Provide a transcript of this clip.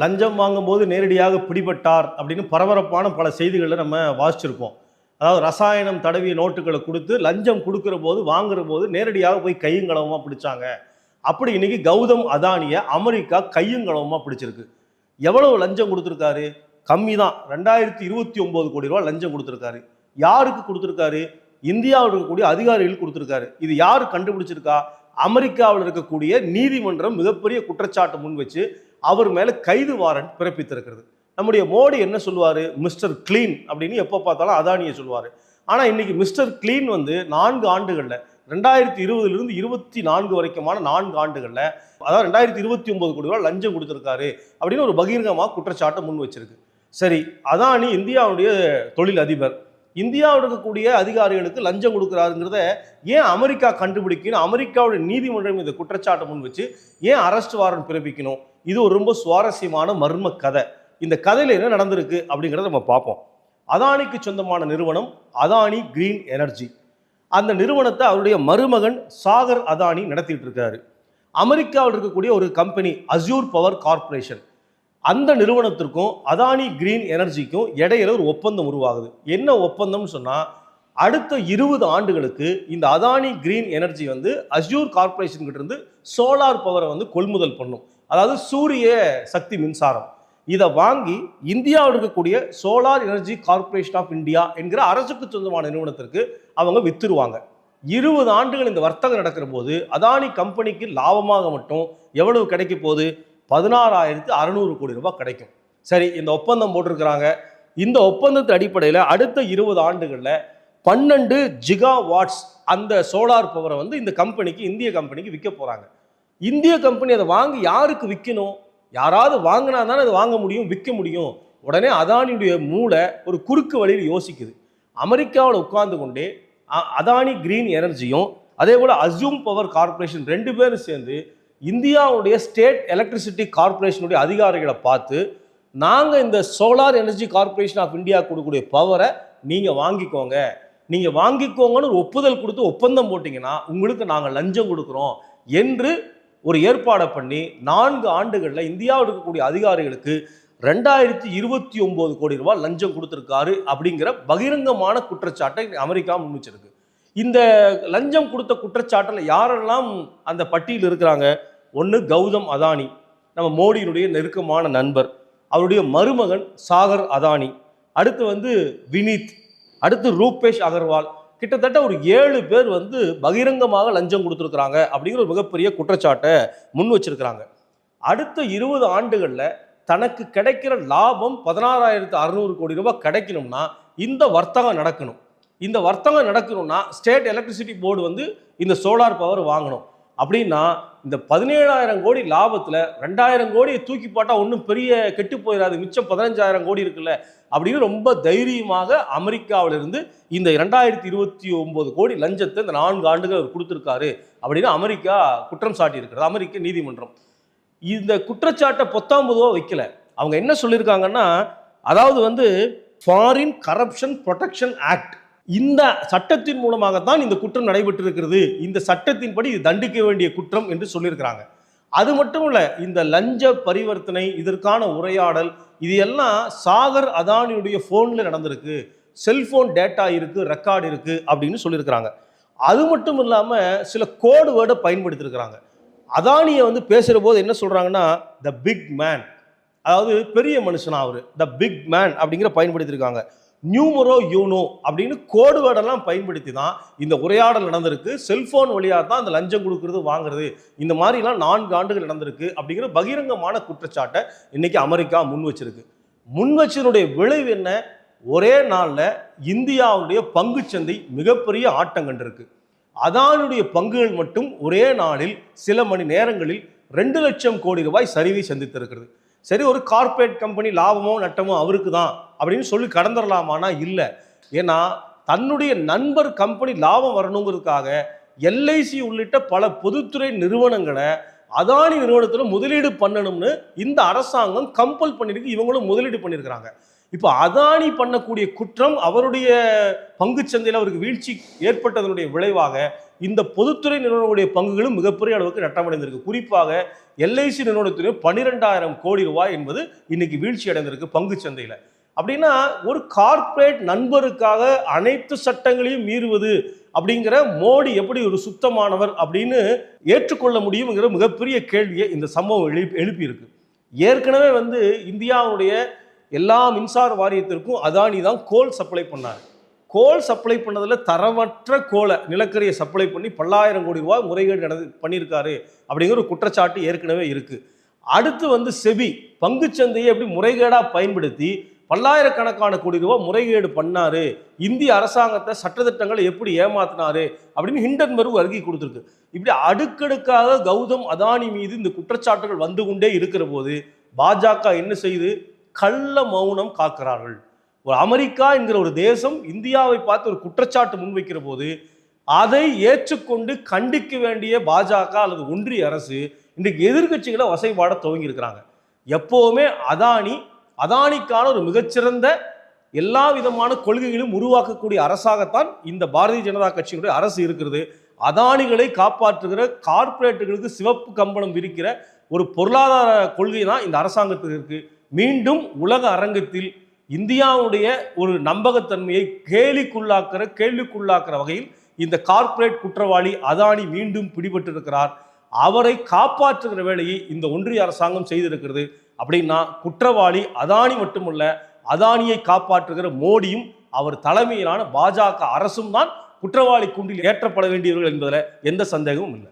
லஞ்சம் வாங்கும்போது நேரடியாக பிடிபட்டார் அப்படின்னு பரபரப்பான பல செய்திகளை நம்ம வாசிச்சிருப்போம். அதாவது ரசாயனம் தடவிய நோட்டுகளை கொடுத்து லஞ்சம் கொடுக்குற போது வாங்குற போது நேரடியாக போய் கையுங்களவமாக பிடிச்சாங்க. அப்படி இன்னைக்கு கௌதம் அதானியை அமெரிக்கா கையுங்களவமாக பிடிச்சிருக்கு. எவ்வளவு லஞ்சம் கொடுத்துருக்காரு? கம்மி தான் ரெண்டாயிரத்தி இருபத்தி ஒம்பது கோடி ரூபா லஞ்சம் கொடுத்துருக்காரு. யாருக்கு கொடுத்துருக்காரு? இந்தியாவில் இருக்கக்கூடிய அதிகாரிகள் கொடுத்துருக்காரு. இது யார் கண்டுபிடிச்சிருக்கா? அமெரிக்காவில் இருக்கக்கூடிய நீதிமன்றம் மிகப்பெரிய குற்றச்சாட்டு முன் வச்சு அவர் மேலே கைது வாரண்ட் பிறப்பித்திருக்கிறது. நம்முடைய மோடி என்ன சொல்லுவார்? மிஸ்டர் க்ளீன் அப்படின்னு எப்போ பார்த்தாலும் அதானியை சொல்லுவார். ஆனால் இன்னைக்கு மிஸ்டர் க்ளீன் வந்து நான்கு ஆண்டுகளில் ரெண்டாயிரத்தி இருபதுலேருந்து இருபத்தி நான்கு வரைக்குமான நான்கு ஆண்டுகளில் அதாவது ரெண்டாயிரத்தி இருபத்தி ஒன்பது கோடி ரூபாய் லஞ்சம் கொடுத்துருக்காரு அப்படின்னு ஒரு பகிரங்கமாக குற்றச்சாட்டை முன் வச்சிருக்கு. சரி அதானி இந்தியாவுடைய தொழில் அதிபர். இந்தியாவில் இருக்கக்கூடிய அதிகாரிகளுக்கு லஞ்சம் கொடுக்குறாருங்கிறத ஏன் அமெரிக்கா கண்டுபிடிக்கணும்? அமெரிக்காவுடைய நீதிமன்றம் இந்த குற்றச்சாட்டை முன் வச்சு ஏன் அரெஸ்ட் வாரண்ட் பிறப்பிக்கணும்? இது ஒரு ரொம்ப சுவாரஸ்யமான மர்ம கதை. இந்த கதையில் என்ன நடந்திருக்கு அப்படிங்கிறத நம்ம பார்ப்போம். அதானிக்கு சொந்தமான நிறுவனம் அதானி கிரீன் எனர்ஜி. அந்த நிறுவனத்தை அவருடைய மருமகன் சாகர் அதானி நடத்திட்டு இருக்காரு. அமெரிக்காவில் இருக்கக்கூடிய ஒரு கம்பெனி அஸ்யூர் பவர் கார்ப்பரேஷன். அந்த நிறுவனத்திற்கும் அதானி கிரீன் எனர்ஜிக்கும் இடையில ஒரு ஒப்பந்தம் உருவாகுது. என்ன ஒப்பந்தம்னு சொன்னால் அடுத்த இருபது ஆண்டுகளுக்கு இந்த அதானி கிரீன் எனர்ஜி வந்து அஸ்யூர் கார்பரேஷன் கிட்ட இருந்து சோலார் பவரை வந்து கொள்முதல் பண்ணும். அதாவது சூரிய சக்தி மின்சாரம். இதை வாங்கி இந்தியாவில் இருக்கக்கூடிய solar energy corporation of India என்கிற அரசுக்கு சொந்தமான நிறுவனத்திற்கு அவங்க வித்துருவாங்க. இருபது ஆண்டுகள் இந்த வர்த்தகம் நடக்கிற போது அதானி கம்பெனிக்கு லாபமாக மட்டும் எவ்வளவு கிடைக்க போகுது? பதினாறாயிரத்து அறநூறு கோடி ரூபாய் கிடைக்கும். சரி இந்த ஒப்பந்தம் போட்டிருக்கிறாங்க. இந்த ஒப்பந்தத்தின் அடிப்படையில் அடுத்த இருபது ஆண்டுகளில் பன்னெண்டு ஜிகா வாட்ஸ் அந்த சோலார் பவரை வந்து இந்த கம்பெனிக்கு இந்திய கம்பெனிக்கு விற்க போகிறாங்க இந்திய கம்பெனி அதை வாங்கி யாருக்கு விற்கணும் யாராவது வாங்கினா தானே அதை வாங்க முடியும் விற்க முடியும். உடனே அதானியுடைய மூளை ஒரு குறுக்கு வழியில் யோசிக்குது. அமெரிக்காவில் உட்கார்ந்து கொண்டே அதானி கிரீன் எனர்ஜியும் அதே போல் அசூம் பவர் கார்பரேஷன் ரெண்டு பேரும் சேர்ந்து இந்தியாவுடைய ஸ்டேட் எலக்ட்ரிசிட்டி கார்ப்பரேஷனுடைய அதிகாரிகளை பார்த்து நாங்கள் இந்த solar energy corporation of India கொடுக்கக்கூடிய பவரை நீங்கள் வாங்கிக்கோங்க. நீங்கள் வாங்கிக்கோங்கன்னு ஒரு ஒப்புதல் கொடுத்து ஒப்பந்தம் போட்டிங்கன்னா உங்களுக்கு நாங்கள் லஞ்சம் கொடுக்குறோம் என்று ஒரு ஏற்பாடை பண்ணி நான்கு ஆண்டுகளில் இந்தியாவில் இருக்கக்கூடிய அதிகாரிகளுக்கு ரெண்டாயிரத்தி இருபத்தி ஒம்பது கோடி ரூபாய் லஞ்சம் கொடுத்துருக்காரு அப்படிங்கிற பகிரங்கமான குற்றச்சாட்டை அமெரிக்கா முன்வச்சிருக்கு. இந்த லஞ்சம் கொடுத்த குற்றச்சாட்டில் யாரெல்லாம் அந்த பட்டியல் இருக்கிறாங்க? ஒன்று கௌதம் அதானி நம்ம மோடியினுடைய நெருக்கமான நண்பர் அவருடைய மருமகன் சாகர் அதானி அடுத்து வந்து வினீத் அடுத்து ரூபேஷ் அகர்வால் கிட்டத்தட்ட ஒரு ஏழு பேர் வந்து பகிரங்கமாக லஞ்சம் கொடுத்துருக்குறாங்க அப்படிங்கிற ஒரு மிகப்பெரிய குற்றச்சாட்டை முன் வச்சிருக்கிறாங்க. அடுத்த இருபது ஆண்டுகளில் தனக்கு கிடைக்கிற லாபம் பதினாறாயிரத்து அறுநூறு கோடி ரூபாய் கிடைக்கணும்னா இந்த வர்த்தகம் நடக்கணும். இந்த வர்த்தகம் நடக்கணும்னா ஸ்டேட் எலக்ட்ரிசிட்டி போர்டு வந்து இந்த சோலார் பவர் வாங்கணும். அப்படின்னா இந்த பதினேழாயிரம் கோடி லாபத்தில் ரெண்டாயிரம் கோடியை தூக்கி போட்டால் ஒன்றும் பெரிய கெட்டு போயிடாது மிச்சம் பதினஞ்சாயிரம் கோடி இருக்குல்ல. அப்படின்னு ரொம்ப தைரியமாக அமெரிக்காவிலிருந்து இந்த ரெண்டாயிரத்தி இருபத்தி ஒம்பது கோடி லஞ்சத்தை இந்த நான்கு ஆண்டுகள் அவர் கொடுத்துருக்காரு அப்படின்னு அமெரிக்கா குற்றம் சாட்டி இருக்கிறது அமெரிக்க நீதிமன்றம். இந்த குற்றச்சாட்டை பொத்தாம் பொதுவாக வைக்கல. அவங்க என்ன சொல்லியிருக்காங்கன்னா அதாவது வந்து ஃபாரின் கரப்ஷன் ப்ரொடெக்ஷன் ஆக்ட் இந்த சட்டத்தின் மூலமாகத்தான் இந்த குற்றம் நடைபெற்றிருக்கிறது. இந்த சட்டத்தின்படி இது தண்டிக்க வேண்டிய குற்றம் என்று சொல்லியிருக்கிறாங்க. அது மட்டும் இல்ல இந்த லஞ்ச பரிவர்த்தனை இதற்கான உரையாடல் இது எல்லாம் சாகர் அதானியுடைய ஃபோனில் நடந்திருக்கு. செல்போன் டேட்டா இருக்கு ரெக்கார்டு இருக்கு அப்படின்னு சொல்லியிருக்கிறாங்க. அது மட்டும் இல்லாமல் சில கோடு வேர்டை பயன்படுத்தியிருக்கிறாங்க. அதானியை வந்து பேசுகிற போது என்ன சொல்கிறாங்கன்னா த பிக் மேன் அதாவது பெரிய மனுஷனா அவர். த பிக் மேன் அப்படிங்கிற பயன்படுத்தியிருக்காங்க. நியூமரோ யூனோ அப்படின்னு கோடு வேர்டெல்லாம் பயன்படுத்தி தான் இந்த உரையாடல் நடந்திருக்கு. செல்போன் வழியாக தான் அந்த லஞ்சம் கொடுக்கறது வாங்குறது. இந்த மாதிரிலாம் நான்கு ஆண்டுகள் நடந்திருக்கு அப்படிங்கிற பகிரங்கமான குற்றச்சாட்டை இன்னைக்கு அமெரிக்கா முன் வச்சிருக்கு. முன் வச்சதனுடைய விளைவு என்ன? ஒரே நாளில் இந்தியாவுடைய பங்குச்சந்தை மிகப்பெரிய ஆட்டம் கண்டிருக்கு. அதானுடைய பங்குகள் மட்டும் ஒரே நாளில் சில மணி நேரங்களில் ரெண்டு லட்சம் கோடி ரூபாய் சரிவை சந்தித்திருக்கிறது. சரி ஒரு கார்ப்பரேட் கம்பெனி லாபமோ நட்டமோ அவருக்கு தான் அப்படின்னு சொல்லி கடந்துடலாமானா இல்லை. ஏன்னா தன்னுடைய நண்பர் கம்பெனி லாபம் வரணுங்கிறதுக்காக எல்ஐசி உள்ளிட்ட பல பொதுத்துறை நிறுவனங்களை அதானி நிறுவனத்தில் முதலீடு பண்ணணும்னு இந்த அரசாங்கம் கம்பல் பண்ணியிருக்கு இவங்களும் முதலீடு பண்ணியிருக்கிறாங்க இப்போ அதானி பண்ணக்கூடிய குற்றம் அவருடைய பங்குச் சந்தையில் அவருக்கு வீழ்ச்சி ஏற்பட்டதனுடைய விளைவாக இந்த பொதுத்துறை நிறுவனங்களுடைய பங்குகளும் மிகப்பெரிய அளவுக்கு நட்டமடைந்திருக்கு. குறிப்பாக எல்ஐசி நிறுவனத்தினுடைய பன்னிரெண்டாயிரம் கோடி ரூபாய் என்பது இன்னைக்கு வீழ்ச்சி அடைந்திருக்கு பங்கு சந்தையில். அப்படின்னா ஒரு கார்ப்பரேட் நண்பருக்காக அனைத்து சட்டங்களையும் மீறுவது அப்படிங்கிற மோடி எப்படி ஒரு சுத்தமானவர் அப்படின்னு ஏற்றுக்கொள்ள முடியுங்கிற மிகப்பெரிய கேள்வியை இந்த சம்பவம் எழுப்பி எழுப்பியிருக்கு. ஏற்கனவே வந்து இந்தியாவுடைய எல்லா மின்சார வாரியத்திற்கும் அதானி தான் கோல் சப்ளை பண்ணார். கோல் சப்ளை பண்ணதில் தரமற்ற கோலை நிலக்கரியை சப்ளை பண்ணி பல்லாயிரம் கோடி ரூபாய் முறைகேடு நடந்து பண்ணியிருக்காரு அப்படிங்கிற ஒரு குற்றச்சாட்டு ஏற்கனவே இருக்குது அடுத்து வந்து செபி பங்குச்சந்தையை எப்படி முறைகேடாக பயன்படுத்தி பல்லாயிரக்கணக்கான கோடி ரூபாய் முறைகேடு பண்ணார். இந்திய அரசாங்கத்தை சட்டத்திட்டங்களை எப்படி ஏமாத்தினாரு அப்படின்னு ஹிண்டன்பர்க் அறிக்கை கொடுத்துருக்கு. இப்படி அடுக்கடுக்காக கௌதம் அதானி மீது இந்த குற்றச்சாட்டுகள் வந்து கொண்டே இருக்கிற போது பாஜக என்ன செய்து? கள்ள மௌனம் காக்கிறார்கள். ஒரு அமெரிக்கா என்கிற ஒரு தேசம் இந்தியாவை பார்த்து ஒரு குற்றச்சாட்டு முன்வைக்கிற போது அதை ஏற்றுக்கொண்டு கண்டிக்க வேண்டிய பாஜக அல்லது ஒன்றிய அரசு இன்றைக்கு எதிர்க்கட்சிகளை வசைபாட துவங்கி இருக்கிறாங்க எப்போவுமே அதானி அதானிக்கான ஒரு மிகச்சிறந்த எல்லா விதமான கொள்கைகளும் உருவாக்கக்கூடிய அரசாகத்தான் இந்த பாரதிய ஜனதா கட்சியினுடைய அரசு இருக்கிறது. அதானிகளை காப்பாற்றுகிற கார்ப்பரேட்டுகளுக்கு சிவப்பு கம்பளம் விரிக்கிற ஒரு பொருளாதார கொள்கை தான் இந்த அரசாங்கத்துக்கு இருக்குது மீண்டும் உலக அரங்கத்தில் இந்தியாவுடைய ஒரு நம்பகத்தன்மையை கேலிக்குள்ளாக்குற கேள்விக்குள்ளாக்குற வகையில் இந்த கார்ப்பரேட் குற்றவாளி அதானி மீண்டும் பிடிபட்டிருக்கிறார். அவரை காப்பாற்றுகிற வேலையை இந்த ஒன்றிய அரசாங்கம் செய்திருக்கிறது. அப்படின்னா குற்றவாளி அதானி மட்டுமல்ல அதானியை காப்பாற்றுகிற மோடியும் அவர் தலைமையிலான பாஜக அரசும் தான் குற்றவாளி குண்டில் ஏற்றப்பட வேண்டியவர்கள் என்பதில் எந்த சந்தேகமும் இல்லை.